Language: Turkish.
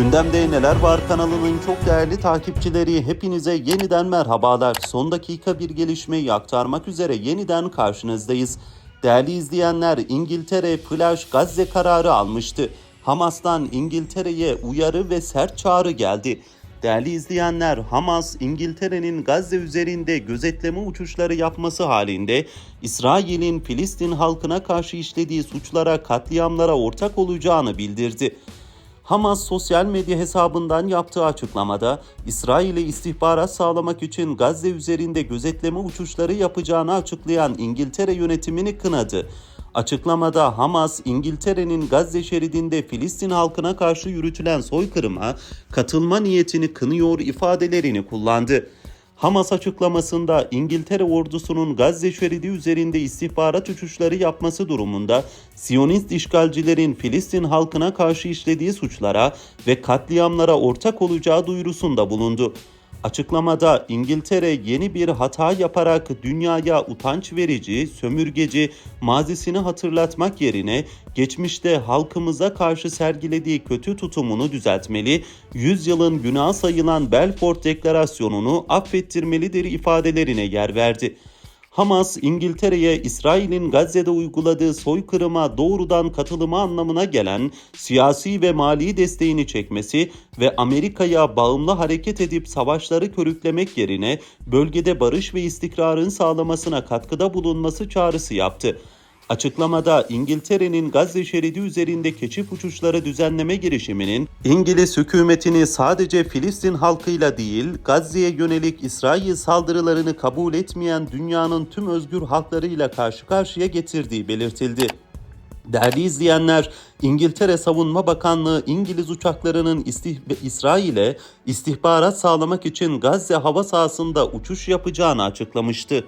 Gündemde Neler Var kanalının çok değerli takipçileri hepinize yeniden merhabalar. Son dakika bir gelişmeyi aktarmak üzere yeniden karşınızdayız. Değerli izleyenler İngiltere flash Gazze kararı almıştı. Hamas'tan İngiltere'ye uyarı ve sert çağrı geldi. Değerli izleyenler, Hamas, İngiltere'nin Gazze üzerinde gözetleme uçuşları yapması halinde İsrail'in Filistin halkına karşı işlediği suçlara, katliamlara ortak olacağını bildirdi. Hamas sosyal medya hesabından yaptığı açıklamada İsrail'e istihbarat sağlamak için Gazze üzerinde gözetleme uçuşları yapacağını açıklayan İngiltere yönetimini kınadı. Açıklamada Hamas, İngiltere'nin Gazze şeridinde Filistin halkına karşı yürütülen soykırıma katılma niyetini kınıyor ifadelerini kullandı. Hamas açıklamasında İngiltere ordusunun Gazze şeridi üzerinde istihbarat uçuşları yapması durumunda Siyonist işgalcilerin Filistin halkına karşı işlediği suçlara ve katliamlara ortak olacağı duyurusunda bulundu. Açıklamada İngiltere yeni bir hata yaparak dünyaya utanç verici, sömürgeci mazisini hatırlatmak yerine geçmişte halkımıza karşı sergilediği kötü tutumunu düzeltmeli, yüzyılın günah sayılan Belfort Deklarasyonu'nu affettirmelidir ifadelerine yer verdi. Hamas, İngiltere'ye İsrail'in Gazze'de uyguladığı soykırıma doğrudan katılımı anlamına gelen siyasi ve mali desteğini çekmesi ve Amerika'ya bağımlı hareket edip savaşları körüklemek yerine bölgede barış ve istikrarın sağlamasına katkıda bulunması çağrısı yaptı. Açıklamada İngiltere'nin Gazze şeridi üzerinde keşif uçuşları düzenleme girişiminin İngiliz hükümetini sadece Filistin halkıyla değil Gazze'ye yönelik İsrail saldırılarını kabul etmeyen dünyanın tüm özgür halklarıyla karşı karşıya getirdiği belirtildi. Değerli izleyenler, İngiltere Savunma Bakanlığı İngiliz uçaklarının istih- İsrail'e istihbarat sağlamak için Gazze hava sahasında uçuş yapacağını açıklamıştı.